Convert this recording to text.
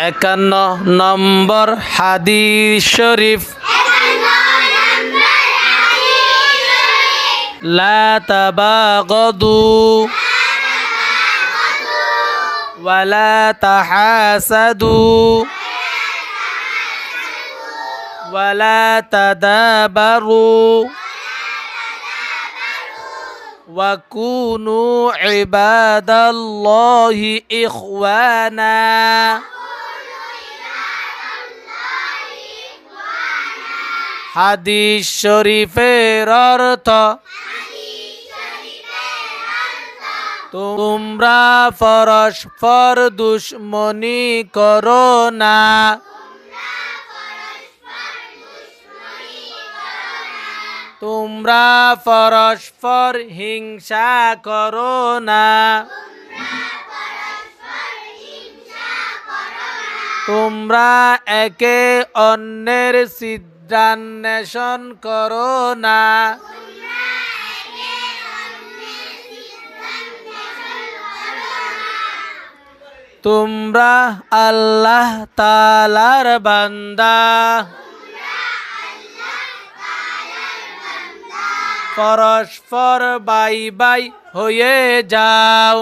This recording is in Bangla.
একান্ন নম্বর হাদিস শরীফ لا تباغضوا ولا تحاسدوا ولا تدابروا وكونوا عباد الله إخوانا হাদিস শরীফের অর্থ তোমরা পরস্পর দুশ্মনী করো না। তোমরা পরস্পর হিংসা করো না। তোমরা একে অন্যের সিদ্ধান্বেষণ করো না। তোমরা আল্লাহ তালার বান্দা। পরস্পর বাই বাই হয়ে যাও।